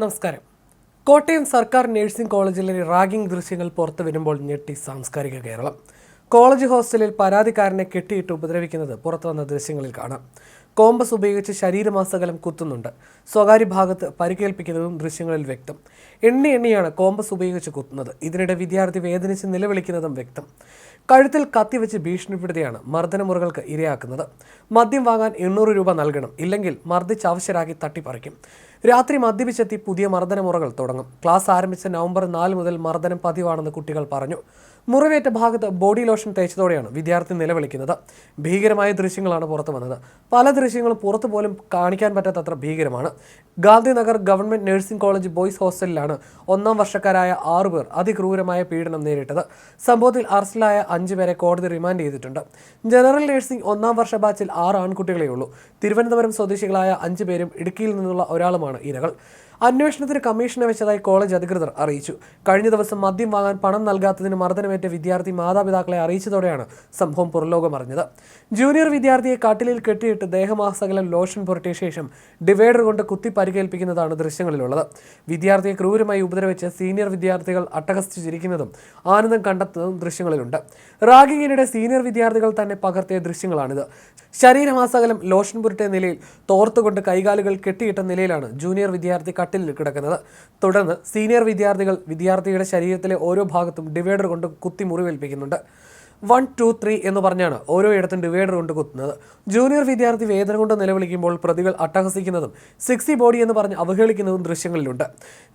നമസ്കാരം. കോട്ടയം സർക്കാർ നഴ്സിംഗ് കോളേജിലെ റാഗിംഗ് ദൃശ്യങ്ങൾ പുറത്തു വരുമ്പോൾ ഞെട്ടി സാംസ്കാരിക കേരളം. കോളേജ് ഹോസ്റ്റലിൽ പരാതിക്കാരനെ കെട്ടിയിട്ട് ഉപദ്രവിക്കുന്നത് പുറത്തു വന്ന ദൃശ്യങ്ങളിൽ കാണാം. കോമ്പസ് ഉപയോഗിച്ച് ശരീരമാസകലം കുത്തുന്നുണ്ട്. സ്വകാര്യ ഭാഗത്ത് പരിക്കേൽപ്പിക്കുന്നതും ദൃശ്യങ്ങളിൽ വ്യക്തം. എണ്ണി എണ്ണിയാണ് കോമ്പസ് ഉപയോഗിച്ച് കുത്തുന്നത്. ഇതിനിടെ വിദ്യാർത്ഥി വേദനിച്ച് നിലവിളിക്കുന്നതും വ്യക്തം. കഴുത്തിൽ കത്തിവെച്ച് ഭീഷണിപ്പെടുത്തിയാണ് മർദ്ദനമുറകൾക്ക് ഇരയാക്കുന്നത്. മദ്യം വാങ്ങാൻ എണ്ണൂറ് രൂപ നൽകണം. ഇല്ലെങ്കിൽ മർദ്ദിച്ച് അവശരാക്കി തട്ടിപ്പറിക്കും. രാത്രി മദ്യപിച്ചെത്തി പുതിയ മർദ്ദനമുറകൾ തുടങ്ങും. ക്ലാസ് ആരംഭിച്ച നവംബർ നാല് മുതൽ മർദ്ദനം പതിവാണെന്ന് കുട്ടികൾ പറഞ്ഞു. മുറിവേറ്റ ഭാഗത്ത് ബോഡി ലോഷൻ തേച്ചതോടെയാണ് വിദ്യാർത്ഥി നിലവിളിക്കുന്നത്. ഭീകരമായ ദൃശ്യങ്ങളാണ് പുറത്തു വന്നത്. പല ദൃശ്യങ്ങളും പുറത്തു പോലും കാണിക്കാൻ പറ്റാത്തത്ര ഭീകരമാണ്. Gandhinagar government nursing college boys ഹോസ്റ്റലിലാണ് ഒന്നാം വർഷക്കാരായ ആറുപേർ അതിക്രൂരമായ പീഡനം നേരിട്ടത്. സംഭവത്തിൽ അറസ്റ്റിലായ അഞ്ചു പേരെ കോടതി റിമാൻഡ് ചെയ്തിട്ടുണ്ട്. ജനറൽ നഴ്സിംഗ് ഒന്നാം വർഷ ബാച്ചിൽ ആറ് ആൺകുട്ടികളേ ഉള്ളൂ തിരുവനന്തപുരം സ്വദേശികളായ അഞ്ചു പേരും ഇടുക്കിയിൽ നിന്നുള്ള ഒരാളുമാണ് ഇരകൾ. അന്വേഷണത്തിന് കമ്മീഷനെ വെച്ചതായി കോളേജ് അധികൃതർ അറിയിച്ചു. കഴിഞ്ഞ ദിവസം മദ്യം വാങ്ങാൻ പണം നൽകാത്തതിന് മർദ്ദനമേറ്റ വിദ്യാർത്ഥി മാതാപിതാക്കളെ അറിയിച്ചതോടെയാണ് സംഭവം പുറലോകമറിഞ്ഞത് ജൂനിയർ വിദ്യാർത്ഥിയെ കട്ടിലിൽ കെട്ടിയിട്ട് ദേഹമാസകലം ലോഷൻ പുരട്ടിയ ശേഷം ഡിവൈഡർ കൊണ്ട് കുത്തി പരിക്കേൽപ്പിക്കുന്നതാണ് ദൃശ്യങ്ങളിലുള്ളത്. വിദ്യാർത്ഥിയെ ക്രൂരമായി ഉപദ്രവിച്ച് സീനിയർ വിദ്യാർത്ഥികൾ അട്ടഹസിച്ചിരിക്കുന്നതും ആനന്ദം കണ്ടെത്തുന്നതും ദൃശ്യങ്ങളിലുണ്ട്. റാഗിങ്ങിനിടെ സീനിയർ വിദ്യാർത്ഥികൾ തന്നെ പകർത്തിയ ദൃശ്യങ്ങളാണിത്. ശരീരമാസകലം ലോഷൻ പുരട്ടിയ നിലയിൽ തോർത്തുകൊണ്ട് കൈകാലുകൾ കെട്ടിയിട്ട നിലയിലാണ് ജൂനിയർ വിദ്യാർത്ഥി കട്ടിലിൽ കിടക്കുന്നത്. തുടർന്ന് സീനിയർ വിദ്യാർത്ഥികൾ വിദ്യാർത്ഥിയുടെ ശരീരത്തിലെ ഓരോ ഭാഗത്തും ഡിവൈഡർ കൊണ്ട് കുത്തി മുറിവേൽപ്പിക്കുന്നുണ്ട്. വൺ ടു ത്രീ എന്ന് പറഞ്ഞാണ് ഓരോ ഇടത്തും ഡിവൈഡർ കൊണ്ട് കുത്തുന്നത്. ജൂനിയർ വിദ്യാർത്ഥി വേദന കൊണ്ട് നിലവിളിക്കുമ്പോൾ പ്രതികൾ അട്ടഹസിക്കുന്നതും സിക്സി ബോഡി എന്ന് പറഞ്ഞ് അവഹേളിക്കുന്നതും ദൃശ്യങ്ങളിലുണ്ട്.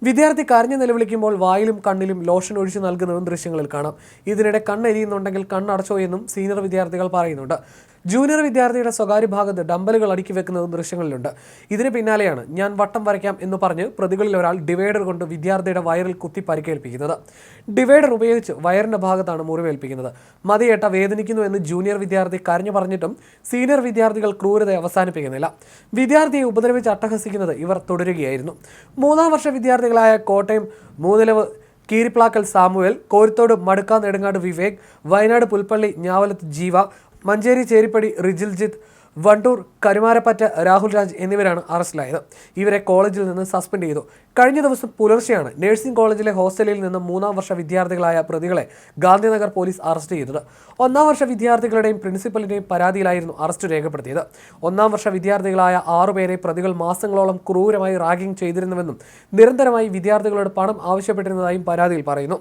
വിദ്യാർത്ഥി കരഞ്ഞു നിലവിളിക്കുമ്പോൾ വായിലും കണ്ണിലും ലോഷൻ ഒഴിച്ചു നൽകുന്നതും ദൃശ്യങ്ങളിൽ കാണാം. ഇതിനിടെ കണ്ണെരിയുന്നുണ്ടെങ്കിൽ കണ്ണടച്ചോ എന്നും സീനിയർ വിദ്യാർത്ഥികൾ പറയുന്നുണ്ട്. ജൂനിയർ വിദ്യാർത്ഥിയുടെ സ്വകാര്യ ഭാഗത്ത് ഡമ്പലുകൾ അടുക്കി വെക്കുന്നതും ദൃശ്യങ്ങളിലുണ്ട്. ഇതിന് പിന്നാലെയാണ് ഞാൻ വട്ടം വരയ്ക്കാം എന്ന് പറഞ്ഞ് പ്രതികളിൽ ഒരാൾ ഡിവൈഡർ കൊണ്ട് വിദ്യാർത്ഥിയുടെ വയറിൽ കുത്തി പരിക്കേൽപ്പിക്കുന്നത്. ഡിവൈഡർ ഉപയോഗിച്ച് വയറിന്റെ ഭാഗത്താണ് മുറിവേൽപ്പിക്കുന്നത്. മതിയേട്ട വേദനിക്കുന്നു എന്ന് ജൂനിയർ വിദ്യാർത്ഥി കരഞ്ഞു പറഞ്ഞിട്ടും സീനിയർ വിദ്യാർത്ഥികൾ ക്രൂരത അവസാനിപ്പിക്കുന്നില്ല. വിദ്യാർത്ഥിയെ ഉപദ്രവിച്ച് അട്ടഹസിക്കുന്നത് ഇവർ തുടരുകയായിരുന്നു. മൂന്നാം വർഷ വിദ്യാർത്ഥികളായ കോട്ടയം മൂന്നിലവ് കീരിപ്ലാക്കൽ സാമുവേൽ കോരിത്തോട് മടുക്കാ നെടുങ്ങാട് വിവേക് വയനാട് പുൽപ്പള്ളി ഞാവലത്ത് ജീവ മഞ്ചേരി ചേരിപ്പടി റിജിൽജിത്ത് വണ്ടൂർ കരുമാരപ്പറ്റ രാഹുൽ രാജ് എന്നിവരാണ് അറസ്റ്റിലായത്. ഇവരെ കോളേജിൽ നിന്ന് സസ്പെൻഡ് ചെയ്തു. കഴിഞ്ഞ ദിവസം പുലർച്ചെയാണ് നഴ്സിംഗ് കോളേജിലെ ഹോസ്റ്റലിൽ നിന്ന് മൂന്നാം വർഷ വിദ്യാർത്ഥികളായ പ്രതികളെ ഗാന്ധിനഗർ പോലീസ് അറസ്റ്റ് ചെയ്തത്. ഒന്നാം വർഷ വിദ്യാർത്ഥികളുടെയും പ്രിൻസിപ്പലിന്റെയും പരാതിയിലായിരുന്നു അറസ്റ്റ് രേഖപ്പെടുത്തിയത്. ഒന്നാം വർഷ വിദ്യാർത്ഥികളായ ആറുപേരെ പ്രതികൾ മാസങ്ങളോളം ക്രൂരമായി റാഗിംഗ് ചെയ്തിരുന്നുവെന്നും നിരന്തരമായി വിദ്യാർത്ഥികളോട് പണം ആവശ്യപ്പെട്ടിരുന്നതായും പരാതിയിൽ പറയുന്നു.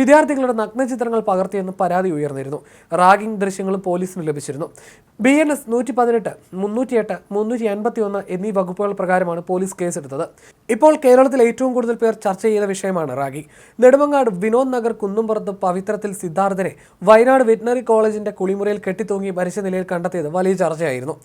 വിദ്യാർത്ഥികളുടെ നഗ്നചിത്രങ്ങൾ പകർത്തിയെന്നും പരാതി ഉയർന്നിരുന്നു. റാഗിംഗ് ദൃശ്യങ്ങളും പോലീസിന് ലഭിച്ചിരുന്നു. ബി എൻ എസ് നൂറ്റി പതിനെട്ട് മുന്നൂറ്റിയെട്ട് മുന്നൂറ്റി അൻപത്തി ഒന്ന് എന്നീ വകുപ്പുകൾ പ്രകാരമാണ് പോലീസ് കേസെടുത്തത്. ഇപ്പോൾ കേരളത്തിൽ ഏറ്റവും കൂടുതൽ പേർ ചർച്ച ചെയ്ത വിഷയമാണ് റാഗി. നെടുമങ്ങാട് വിനോദ് നഗർ കുന്നുംപുറത്ത് പവിത്രത്തിൽ സിദ്ധാർത്ഥനെ വയനാട് വെറ്റിനറി കോളേജിന്റെ കുളിമുറിയിൽ കെട്ടിത്തൂങ്ങി മരിച്ച നിലയിൽ കണ്ടെത്തിയത് വലിയ ചർച്ചയായിരുന്നു.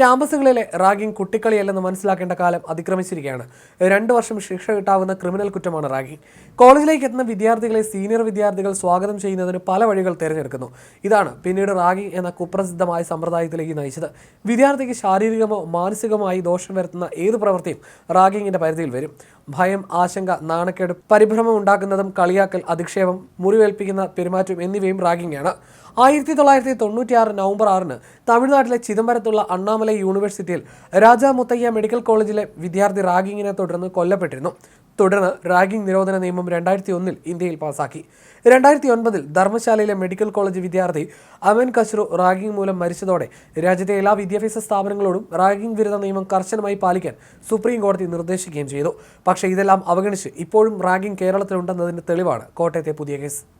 ക്യാമ്പസുകളിലെ റാഗിംഗ് കുട്ടിക്കളിയല്ലെന്ന് മനസ്സിലാക്കേണ്ട കാലം അതിക്രമിച്ചിരിക്കുകയാണ്. രണ്ട് വർഷം ശിക്ഷ കിട്ടാവുന്ന ക്രിമിനൽ കുറ്റമാണ് റാഗി. കോളേജിലേക്ക് എത്തുന്ന വിദ്യാർത്ഥികളെ സീനിയർ വിദ്യാർത്ഥികൾ സ്വാഗതം ചെയ്യുന്നതിന് പല വഴികൾ തിരഞ്ഞെടുക്കുന്നു. ഇതാണ് പിന്നീട് റാഗിംഗ് എന്ന കുപ്രസിദ്ധമായ സമ്പ്രദായത്തിലേക്ക് നയിച്ചത്. വിദ്യാർത്ഥിക്ക് ശാരീരികമോ മാനസികമായി ദോഷം വരുത്തുന്ന ഏത് പ്രവൃത്തിയും റാഗിങ്ങിന്റെ പരിധിയിൽ വരും. ഭയം ആശങ്ക നാണക്കേട് പരിഭ്രമം ഉണ്ടാക്കുന്നതും കളിയാക്കൽ അധിക്ഷേപം മുറിവേൽപ്പിക്കുന്ന പെരുമാറ്റം എന്നിവയും റാഗിംഗ് ആണ് ആയിരത്തി തൊള്ളായിരത്തി തൊണ്ണൂറ്റിയാറ് നവംബർ ആറിന് തമിഴ്നാട്ടിലെ ചിദംബരത്തുള്ള അണ്ണാമലൈ യൂണിവേഴ്സിറ്റിയിൽ രാജാ മുത്തയ്യ മെഡിക്കൽ കോളേജിലെ വിദ്യാർത്ഥി റാഗിങ്ങിനെ തുടർന്ന് കൊല്ലപ്പെട്ടിരുന്നു. തുടർന്ന് റാഗിംഗ് നിരോധന നിയമം രണ്ടായിരത്തി ഒന്നിൽ ഇന്ത്യയിൽ പാസാക്കി. രണ്ടായിരത്തി ഒൻപതിൽ ധർമ്മശാലയിലെ മെഡിക്കൽ കോളേജ് വിദ്യാർത്ഥി അമൻ കശ്രു റാഗിംഗ് മൂലം മരിച്ചതോടെ രാജ്യത്തെ എല്ലാ വിദ്യാഭ്യാസ സ്ഥാപനങ്ങളോടും റാഗിംഗ് വിരുദ്ധ നിയമം കർശനമായി പാലിക്കാൻ സുപ്രീം കോടതി നിർദ്ദേശിക്കുകയും ചെയ്തു. പക്ഷേ ഇതെല്ലാം അവഗണിച്ച് ഇപ്പോഴും റാഗിംഗ് കേരളത്തിലുണ്ടെന്നതിന് തെളിവാണ് കോട്ടയത്തെ പുതിയ കേസ്.